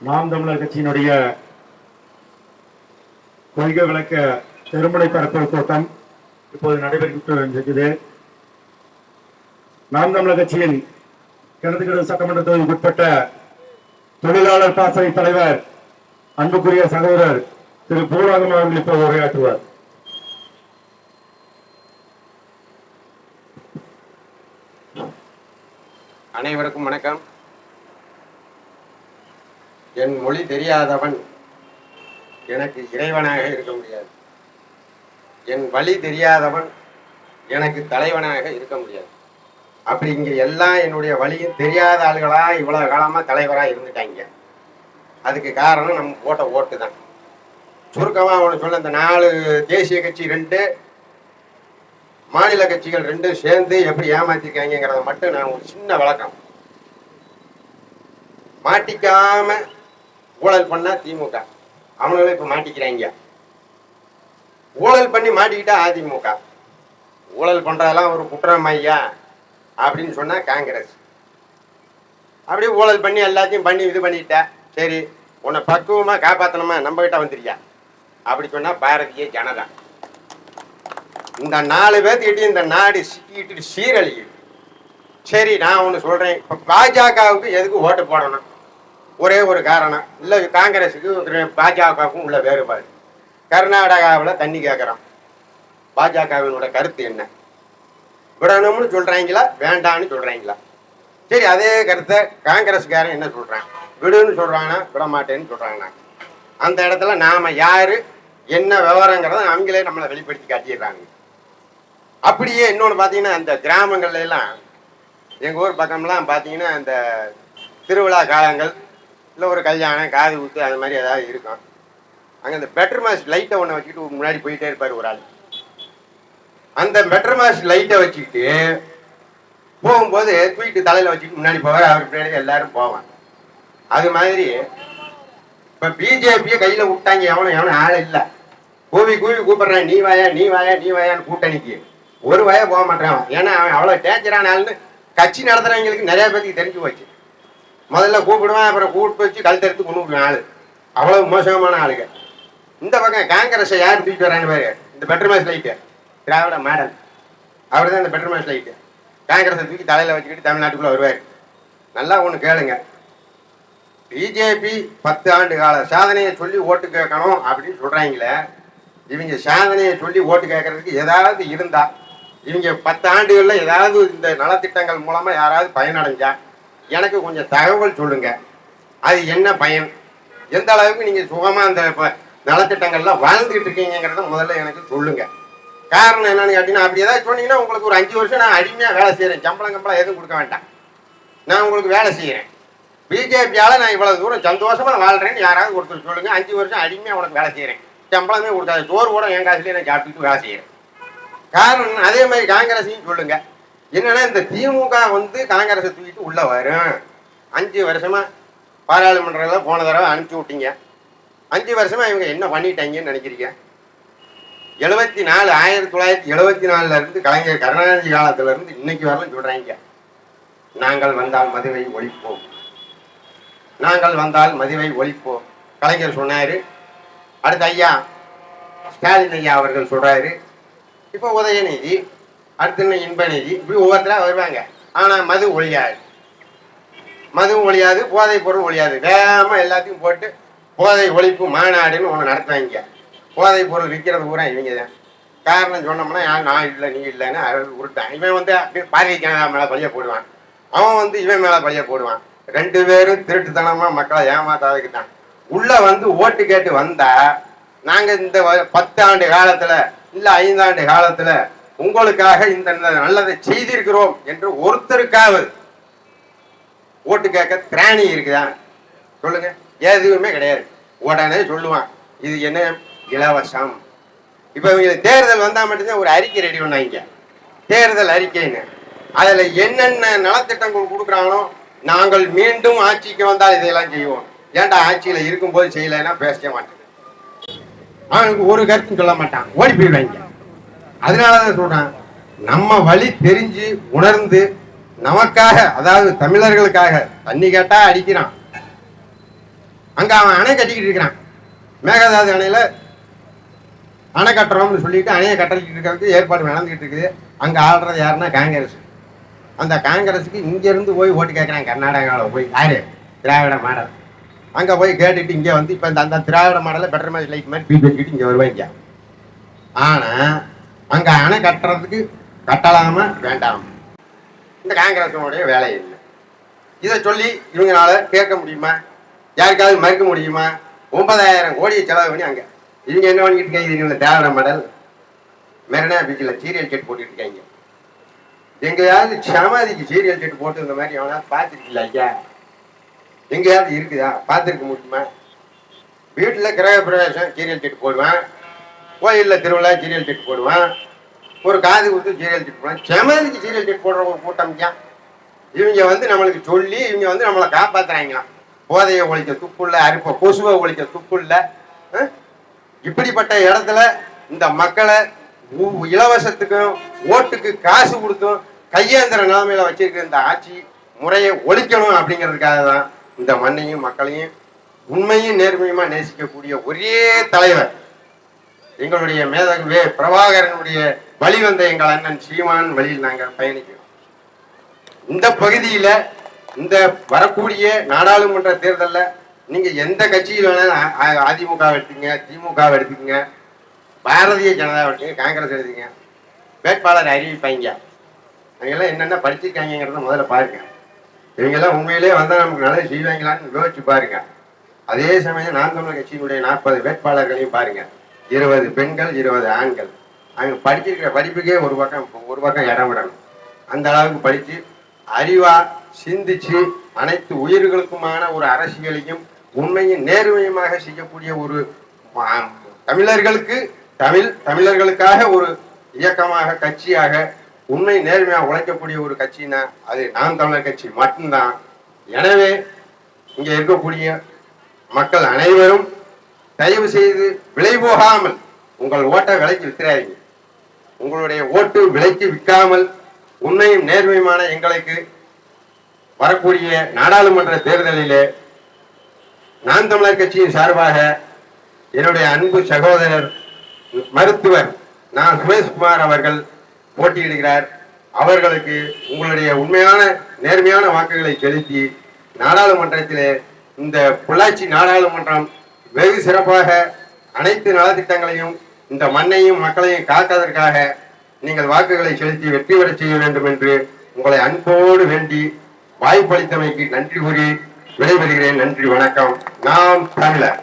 நாம் தமிழர் கட்சியினுடைய கொள்கை விளக்க பெருமுனை பரப்புரை கூட்டம் இப்போது நடைபெற்று இருக்குது நாம் தமிழர் கட்சியின் கிணத்துக்கிட சட்டமன்ற தொகுதிக்கு உட்பட்ட தொழிலாளர் பாசறை தலைவர் அன்புக்குரிய சகோதரர் திரு பூராகம் அவர்கள் இப்போது உரையாற்றுவார். அனைவருக்கும் வணக்கம். என் மொழி தெரியாதவன் எனக்கு இறைவனாக இருக்க முடியாது. என் வழி தெரியாதவன் எனக்கு தலைவனாக இருக்க முடியாது. அப்படி இங்கே எல்லாம் என்னுடைய வழியும் தெரியாத ஆளுகளா இவ்வளவு காலமா தலைவராக இருந்துட்டாங்க. அதுக்கு காரணம் நம்ம போட்ட ஓட்டு தான். சுருக்கமாக அவனை சொல்ல இந்த நாலு தேசிய கட்சி ரெண்டு மாநில கட்சிகள் ரெண்டும் சேர்ந்து எப்படி ஏமாத்திருக்காங்கிறத மட்டும் நான் ஒரு சின்ன விளக்கம். மாட்டிக்காம ஊழல் பண்ணா திமுக. அவனுங்களும் இப்ப மாட்டிக்கிறாங்க. ஊழல் பண்ணி மாட்டிக்கிட்டா அதிமுக. ஊழல் பண்றதெல்லாம் ஒரு குற்றம் ஐயா அப்படின்னு சொன்னா காங்கிரஸ். அப்படியே ஊழல் பண்ணி எல்லாத்தையும் பண்ணி இது பண்ணிட்ட. சரி உன்னை பக்குவமா காப்பாத்தணுமா? நம்ம கிட்ட வந்துருக்கியா? அப்படி சொன்னா பாரதிய ஜனதா. இந்த நாலு பேர்த்துக்கிட்டே இந்த நாடு சிக்கிட்டு சீரழியுது. சரி நான் ஒன்று சொல்கிறேன் இப்போ பாஜகவுக்கு எதுக்கு ஓட்டு போடணும்? ஒரே ஒரு காரணம். இல்லை காங்கிரஸுக்கு பாஜகவுக்கும் உள்ள வேறுபாடு. கர்நாடகாவில் தண்ணி கேட்குறோம் பாஜகவினோட கருத்து என்ன? விடணும்னு சொல்கிறாங்களா வேண்டான்னு சொல்கிறாங்களா சரி அதே கருத்தை காங்கிரஸ்காரன் என்ன சொல்கிறான் விடுன்னு சொல்கிறாங்கன்னா விட மாட்டேன்னு சொல்கிறாங்கண்ணா அந்த இடத்துல நாம் யார்? என்ன விவரங்கிறத அவங்களே நம்மளை வெளிப்படுத்தி காட்டிடுறாங்க. அப்படியே இன்னொன்று பார்த்தீங்கன்னா அந்த கிராமங்கள்ல எல்லாம் எங்கள் ஊர் பக்கம்லாம் பார்த்தீங்கன்னா அந்த திருவிழா காலங்கள் இல்லை ஒரு கல்யாணம் காது ஊத்து அது மாதிரி ஏதாவது இருக்கும். அங்கே அந்த பெட்டர் மாஸ் லைட்டை ஒன்று வச்சுக்கிட்டு முன்னாடி போயிட்டே இருப்பார் ஒரு ஆள். அந்த பெட்டர் மாஸ் லைட்டை வச்சுக்கிட்டு போகும்போது தூக்கிட்டு தலையில் வச்சுக்கிட்டு முன்னாடி போவார் அவர் பின்னாடி எல்லாரும் போவான் அது மாதிரி இப்போ பிஜேபியை கையில் விட்டாங்க எவனும் எவனும் ஆள் இல்லை. கூவி கூவி கூப்பிடுறான் நீ வாயா நீ வாயா நீ வாயான்னு கூட்டணிக்கு ஒரு வாயா போக மாட்டேறான் ஏன்னா அவன் அவ்வளோ டேஞ்சரான ஆள்னு கட்சி நடத்துகிறவங்களுக்கு நிறைய பேருக்கு தெரிஞ்சு போச்சு. முதல்ல கூப்பிடுவேன் அப்புறம் கூப்பிட்டு வச்சு கழுத்தெடுத்து கொண்டு விடுவான் ஆளு. அவ்வளவு மோசமான ஆளுங்க. இந்த பக்கம் காங்கிரஸை யார் தூக்கிட்டு வரான்னு பாரு? இந்த பெட்டர் லைட்டு. திராவிட மாடல். அவர் தான் இந்த பெட்டர் லைட்டு. காங்கிரஸை தூக்கி தலையில் வச்சுக்கிட்டு தமிழ்நாட்டுக்குள்ளே வருவார். நல்லா ஒன்று கேளுங்க. பிஜேபி பத்து ஆண்டு கால சாதனையை சொல்லி ஓட்டு கேட்கணும் அப்படின்னு சொல்கிறாங்களே இவங்க சாதனையை சொல்லி ஓட்டு கேட்கறதுக்கு ஏதாவது இருந்தால் இவங்க பத்து ஆண்டுகளில் ஏதாவது இந்த நலத்திட்டங்கள் மூலமாக யாராவது பயனடைஞ்சா எனக்கு கொஞ்சம் தகவல் சொல்லுங்க. அது என்ன பயன்? எந்த அளவுக்கு நீங்க சுகமா அந்த ப- நலத்திட்டங்கள்லாம் வாழ்ந்துகிட்டு இருக்கீங்கிறத முதல்ல எனக்கு சொல்லுங்க. காரணம் என்னன்னு கேட்டீங்கன்னா அப்படி ஏதாவது சொன்னீங்கன்னா உங்களுக்கு ஒரு அஞ்சு வருஷம் நான் அடிமையா வேலை செய்யறேன் சம்பளம் கம்பளம் எதுவும் கொடுக்க வேண்டாம். நான் உங்களுக்கு வேலை செய்யறேன் பிஜேபியால நான் இவ்வளவு தூரம் சந்தோஷமா வாழ்றேன்னு யாராவது ஒருத்தர் சொல்லுங்க. அஞ்சு வருஷம் அடிமையா உனக்கு வேலை செய்யறேன் சம்பளமே கொடுக்காது சோறு கூட என் காசுலயே நான் சாப்பிட்டுட்டு வேலை செய்யறேன் காரணம் அதே மாதிரி காங்கிரஸையும் சொல்லுங்க. என்னன்னா இந்த திமுக வந்து காங்கிரஸை தூக்கிட்டு உள்ள வரும். அஞ்சு வருஷமா பாராளுமன்றத்தில் போன தடவை அனுப்பிச்சு விட்டீங்க. அஞ்சு வருஷமா இவங்க என்ன பண்ணிட்டாங்கன்னு நினைக்கிறீங்க? எழுபத்தி நாலு ஆயிரத்தி தொள்ளாயிரத்தி எழுபத்தி நாலுல இருந்து கலைஞர் கருணாநிதி காலத்துல இருந்து இன்னைக்கு வரலாம் சொல்றாங்க. நாங்கள் வந்தால் மதுவை ஒழிப்போம். நாங்கள் வந்தால் மதுவை ஒழிப்போம். கலைஞர் சொன்னாரு. அடுத்து ஐயா ஸ்டாலின் ஐயா அவர்கள் சொல்றாரு. இப்போ உதயநிதி அடுத்து இன்னும் இன்பநிதி? இப்படி ஒவ்வொருத்தராக வருவாங்க. ஆனால் மது ஒழியாது. மதுவும் ஒழியாது போதை பொருள் ஒழியாது. வேகமாக எல்லாத்தையும் போட்டு போதை ஒழிப்பு மாநாடுன்னு ஒன்று நடத்துவாங்க. போதை பொருள் விற்கிறது பூரா இவங்க தான் காரணம் சொன்னோம்னா நான் இல்லை நீ இல்லைன்னு அவன் உருட்டான். இவன் வந்து அப்படியே பாரதிய ஜனதா மேலே பழிய போடுவான். அவன் வந்து இவன் மேலே பழிய போடுவான். ரெண்டு பேரும் திருட்டுத்தனமாக மக்களை ஏமாத்தாதுக்கு தான் உள்ளே வந்து ஓட்டு கேட்டு வந்தால் நாங்கள் இந்த பத்து ஆண்டு காலத்தில் இல்லை ஐந்தாண்டு காலத்தில் உங்களுக்காக இந்த நல்லதை செய்திருக்கிறோம் என்று ஒருத்தருக்காவது ஓட்டு கேட்க திராணி இருக்குதா? சொல்லுங்க. எதுவுமே கிடையாது. உடனே சொல்லுவான் இது என்ன இலவசம்? இப்போ இவங்களுக்கு தேர்தல் வந்தா மட்டும்தான் ஒரு அறிக்கை ரெடி பண்ணாங்க. தேர்தல் அறிக்கைன்னு. அதில் என்னென்ன நலத்திட்டங்கள் கொடுக்குறாங்களோ நாங்கள் மீண்டும் ஆட்சிக்கு வந்தால் இதையெல்லாம் செய்வோம். ஏன்டா ஆட்சியில் இருக்கும்போது செய்யலைன்னா பேசவே மாட்டேன். அவனுக்கு ஒரு கருத்தும் சொல்ல மாட்டான். ஓடி போயிடுவாங்க. அதனாலதான் சொல்றான் நம்ம வழி தெரிஞ்சு உணர்ந்து நமக்காக அதாவது தமிழர்களுக்காக தண்ணி கேட்டா அடிக்கிறான். அங்க அவன் அணை கட்டிக்கிட்டு இருக்கிறான். மேகதாது அணையில அணை கட்டுறோம்னு சொல்லிட்டு அணையை கட்டிக்கிட்டு இருக்கிறதுக்கு ஏற்பாடு நடந்துகிட்டு இருக்குது. அங்க ஆடுறது யாருன்னா காங்கிரஸ். அந்த காங்கிரஸுக்கு இங்க இருந்து போய் ஓட்டு கேட்கறான் கர்நாடகாவில் போய். யாரு? திராவிட மாடல். அங்க போய் கேட்டுட்டு இங்க வந்து இப்ப இந்த அந்த திராவிட மாடலில் பெட்டர் மாதிரி லைஃப் மாதிரி பீ வச்சுக்கிட்டு இங்க வருவாங்க. ஆனா அங்கே அணை கட்டுறதுக்கு கட்டலாமா வேண்டாம். இந்த காங்கிரஸனுடைய வேலை இல்லை இதை சொல்லி இவங்களால கேட்க முடியுமா? யாருக்காவது மறுக்க முடியுமா? ஒன்பதாயிரம் கோடியை செலவு பண்ணி அங்கே. இவங்க என்ன பண்ணிட்டு இருக்காங்க? இவங்க தேவர மடல் மெரினா பீச்சில் சீரியல் செட் போட்டுட்டு இருக்காங்க. எங்கேயாவது சமாதிக்கு சீரியல் செட் போட்டு இந்த மாதிரி எவனாவது பார்த்துருக்கீங்களா ஐயா? எங்கேயாவது இருக்குதா? பார்த்துருக்க முடியுமா? வீட்டில் கிரக பிரவேசம் சீரியல் செட் போடுவேன். கோயிலில் திருவிழா சீரியல் செட் போடுவான். ஒரு காது கொடுத்து சீரியல் செட் போடுவான். செமலுக்கு சீரியல் செட் போடுற ஒரு கூட்டம் தான் இவங்க வந்து நம்மளுக்கு சொல்லி இவங்க வந்து நம்மளை காப்பாற்றுறாங்களாம் போதையை ஒழிக்க துப்புள்ள அரிப்ப கொசுவை ஒழிக்க துப்புள்ள இப்படிப்பட்ட இடத்துல இந்த மக்களை இலவசத்துக்கும் ஓட்டுக்கு காசு கொடுத்தும் கையேந்திர நிலைமையில வச்சிருக்கிற இந்த ஆட்சி முறையை ஒழிக்கணும் அப்படிங்கிறதுக்காக தான் இந்த மண்ணையும் மக்களையும் உண்மையும் நேர்மையுமா நேசிக்கக்கூடிய ஒரே தலைவர் எங்களுடைய மேதகு பிரபாகரனுடைய வழி வந்த எங்கள் அண்ணன் சீமான் வழியில் நாங்கள் பயணிக்கிறோம். இந்த பகுதியில இந்த வரக்கூடிய நாடாளுமன்ற தேர்தலில் நீங்க எந்த கட்சியில் வேணாலும் அ- அதிமுக எடுத்தீங்க திமுக எடுத்தீங்க பாரதிய ஜனதா எடுத்தீங்க காங்கிரஸ் எடுத்தீங்க வேட்பாளர் அறிவிப்பாங்க அவங்கெல்லாம் என்னென்ன படிச்சிருக்காங்கிறத முதல்ல பாருங்க. இவங்கெல்லாம் உண்மையிலே வந்தால் நமக்கு நல்லது செய்வாங்களான்னு யோசிச்சு பாருங்க. அதே சமயம் நான் தமிழர் கட்சியினுடைய நாற்பது வேட்பாளர்களையும் பாருங்க. இருபது பெண்கள் இருபது ஆண்கள். அவங்க படிச்சிருக்கிற படிப்புக்கே ஒரு பக்கம் ஒரு பக்கம் இடம் விடணும். அந்த அளவுக்கு படித்து அறிவா சிந்திச்சு அனைத்து உயிர்களுக்குமான ஒரு அரசியலையும் உண்மையும் நேர்மையுமாக செய்யக்கூடிய ஒரு தமிழர்களுக்கு தமிழ் தமிழர்களுக்காக ஒரு இயக்கமாக கட்சியாக உண்மை நேர்மையாக உழைக்கக்கூடிய ஒரு கட்சினா அது நாம் தமிழர் கட்சி மட்டும்தான். எனவே இங்கே இருக்கக்கூடிய மக்கள் அனைவரும் தயவு செய்து விலை போகாமல் உங்கள் ஓட்டை விலைக்கு விற்கிறாதீங்க உங்களுடைய ஓட்டு விலைக்கு விற்காமல் உண்மையும் நேர்மையுமான எங்களுக்கு வரக்கூடிய நாடாளுமன்ற தேர்தலிலே நான் தமிழர் கட்சியின் சார்பாக என்னுடைய அன்பு சகோதரர் மருத்துவர் நான் சுரேஷ்குமார் அவர்கள் போட்டியிடுகிறார். அவர்களுக்கு உங்களுடைய உண்மையான நேர்மையான வாக்குகளை செலுத்தி நாடாளுமன்றத்திலே இந்த பொள்ளாச்சி நாடாளுமன்றம் வெகு சிறப்பாக அனைத்து நலத்திட்டங்களையும் இந்த மண்ணையும் மக்களையும் காப்பதற்காக நீங்கள் வாக்குகளை செலுத்தி வெற்றி பெறச் செய்ய வேண்டும் என்று உங்களை அன்போடு வேண்டி வாய்ப்பளித்தமைக்கு நன்றி கூறி விடைபெறுகிறேன். நன்றி வணக்கம். நாம் தமிழர்.